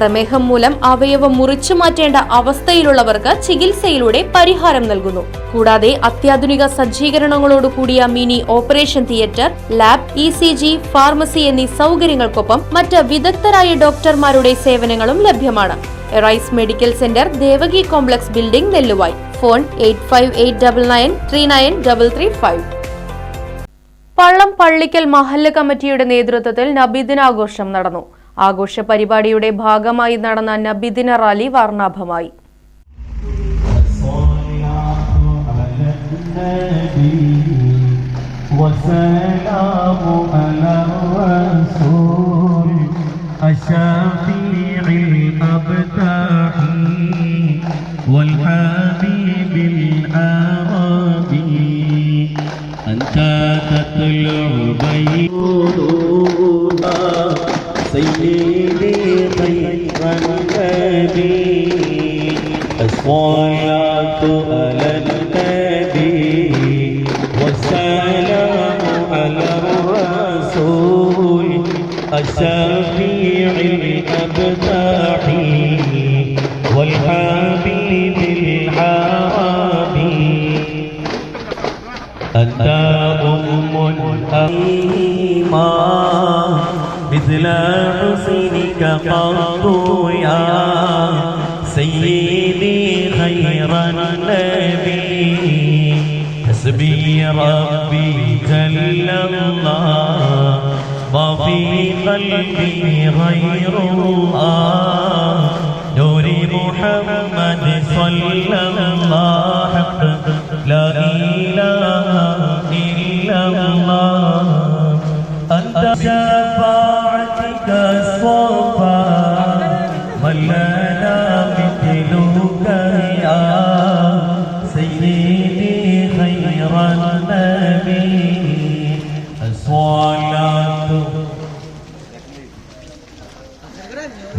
പ്രമേഹം മൂലം അവയവം മുറിച്ചു മാറ്റേണ്ട അവസ്ഥയിലുള്ളവർക്ക് ചികിത്സയിലൂടെ പരിഹാരം നൽകുന്നു. കൂടാതെ അത്യാധുനിക സജ്ജീകരണങ്ങളോടുകൂടിയ mini operation theatre lab E C G pharmacy എന്നീ സൗകര്യങ്ങൾക്കൊപ്പം മറ്റ് വിദഗ്ധരായ ഡോക്ടർമാരുടെ സേവനങ്ങളും ലഭ്യമാണ്. Rise medical centre Devaki complex building Nelluvai. Phone eight five eight double nine three nine double three five. Pallam Pallikkal മഹല്ല് കമ്മിറ്റിയുടെ നേതൃത്വത്തിൽ നബിദിനാഘോഷം നടന്നു. ആഘോഷ പരിപാടിയുടെ ഭാഗമായി നടന്ന നബിദിന റാലി വർണ്ണാഭമായി وسلام على سيدي خير النبي الصلاة على النبي والسلام على الرسول الشفيع حسنك قط يا سيدي خير النبي حسبي ربي جل الله ما في قلبي غير الله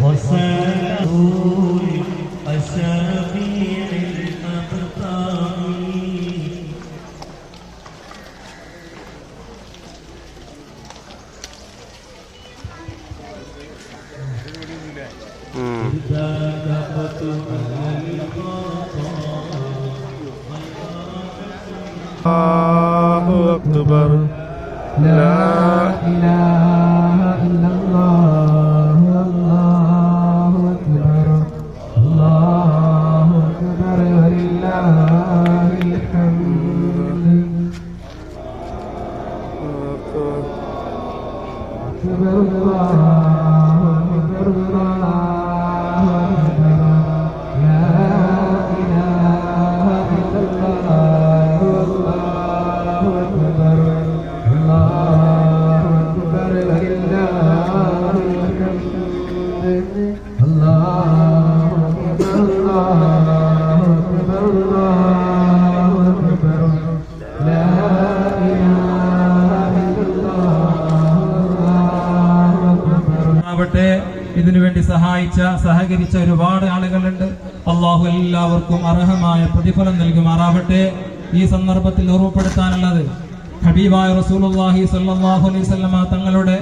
والسلام الشفيع الأبطال الله أكبر لا إله أكبر الله أكبر الله ആവട്ടെ ഇതിനുവേണ്ടി സഹായിച്ച സഹകരിച്ച ഒരുപാട് ആളുകളുണ്ട്. അള്ളാഹു എല്ലാവർക്കും അർഹമായ പ്രതിഫലം നൽകുമാറാവട്ടെ. ഈ സന്ദർഭത്തിൽ ഓർമ്മപ്പെടുത്താനുള്ളത് ഹബീബായ റസൂലുള്ളാഹി സ്വല്ലല്ലാഹു അലൈഹി വസല്ലമ തങ്ങളുടെ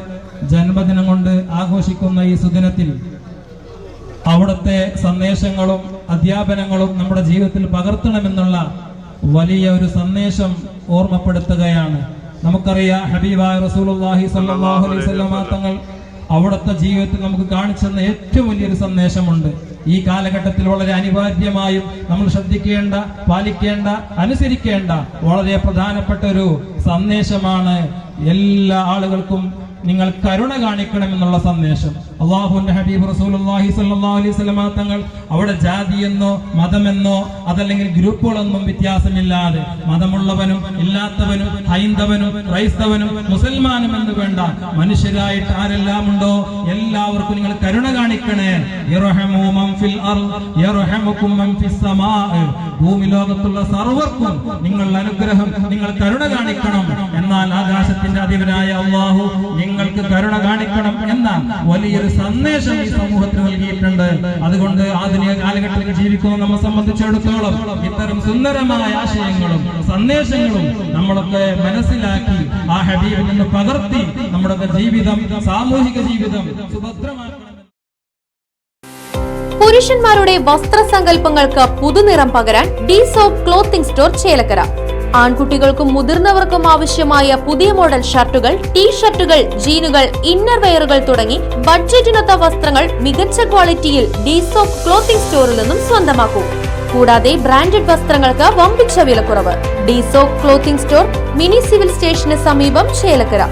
ജന്മദിനം കൊണ്ട് ആഘോഷിക്കുന്ന ഈ സുദിനത്തിൽ അവിടുത്തെ സന്ദേശങ്ങളും അധ്യാപനങ്ങളും നമ്മുടെ ജീവിതത്തിൽ പകർത്തണമെന്നുള്ള വലിയ ഒരു സന്ദേശം ഓർമ്മപ്പെടുത്തുകയാണ്. നമുക്കറിയാം ഹബീബായ റസൂലുള്ളാഹി സ്വല്ലല്ലാഹു അലൈഹി വസല്ലമ തങ്ങൾ അവിടുത്തെ ജീവിതത്തിൽ നമുക്ക് കാണിച്ചെന്ന ഏറ്റവും വലിയൊരു സന്ദേശമുണ്ട്. ഈ കാലഘട്ടത്തിൽ വളരെ അനിവാര്യമായും നമ്മൾ ശ്രദ്ധിക്കേണ്ട പാലിക്കേണ്ട അനുസരിക്കേണ്ട വളരെ പ്രധാനപ്പെട്ട ഒരു സന്ദേശമാണ് എല്ലാ ആളുകൾക്കും നിങ്ങൾ കരുണ കാണിക്കണം എന്നുള്ള സന്ദേശം. അള്ളാഹുന്റെ ഹബീബ് സ്വല്ലല്ലാഹു അലൈഹി തങ്ങൾ അവിടെ ജാതിയെന്നോ മതമെന്നോ അതല്ലെങ്കിൽ ഗ്രൂപ്പുകളൊന്നും വ്യത്യാസമില്ലാതെ മതമുള്ളവനും ഇല്ലാത്തവനും ഹൈന്ദവനും ക്രൈസ്തവനും മുസൽമാനും എന്ന് വേണ്ട മനുഷ്യരായിട്ട് ആരെല്ലാം ഉണ്ടോ എല്ലാവർക്കും നിങ്ങൾ കരുണ കാണിക്കണേ. ഭൂമി ലോകത്തുള്ള സർവർക്കും നിങ്ങൾ അനുഗ്രഹം നിങ്ങൾ കരുണ കാണിക്കണം. എന്നാൽ ആകാശത്തിന്റെ അധിപനായ അള്ളാഹു നിങ്ങൾക്ക് കരുണ കാണിക്കണം എന്ന വലിയൊരു സന്ദേശം ഈ സമൂഹത്തിന് നൽകിയിട്ടുണ്ട്. അതുകൊണ്ട് ആധുനിക കാലഘട്ടത്തിൽ ജീവിക്കുന്ന നമ്മെ സംബന്ധിച്ചിടത്തോളം ഇത്തരം സുന്ദരമായ ആശയങ്ങളും സന്ദേശങ്ങളും നമ്മളൊക്കെ മനസ്സിലാക്കി ആ ഹബീബിൽ നിന്ന് പകർത്തി നമ്മുടെ ജീവിതം സാമൂഹിക ജീവിതം സുഭദ്രമാക്കണം. പുരുഷന്മാരുടെ വസ്ത്രസങ്കല്പങ്ങൾക്ക് പുതുനിറം പകരാൻ D soap clothing store Chelakkara. ആൺകുട്ടികൾക്കും മുതിർന്നവർക്കും ആവശ്യമായ പുതിയ മോഡൽ ഷർട്ടുകൾ ടീ ഷർട്ടുകൾ ജീനുകൾ ഇന്നർവെയറുകൾ തുടങ്ങി ബഡ്ജറ്റിനൊത്ത വസ്ത്രങ്ങൾ മികച്ച ക്വാളിറ്റിയിൽ ഡീസോഫ് ക്ലോത്തിംഗ് സ്റ്റോറിൽ നിന്നും സ്വന്തമാക്കൂ. കൂടാതെ ബ്രാൻഡഡ് വസ്ത്രങ്ങൾക്ക് വമ്പിച്ച വിലക്കുറവ്. D soap clothing store mini civil സ്റ്റേഷന് സമീപം ചേലക്കര.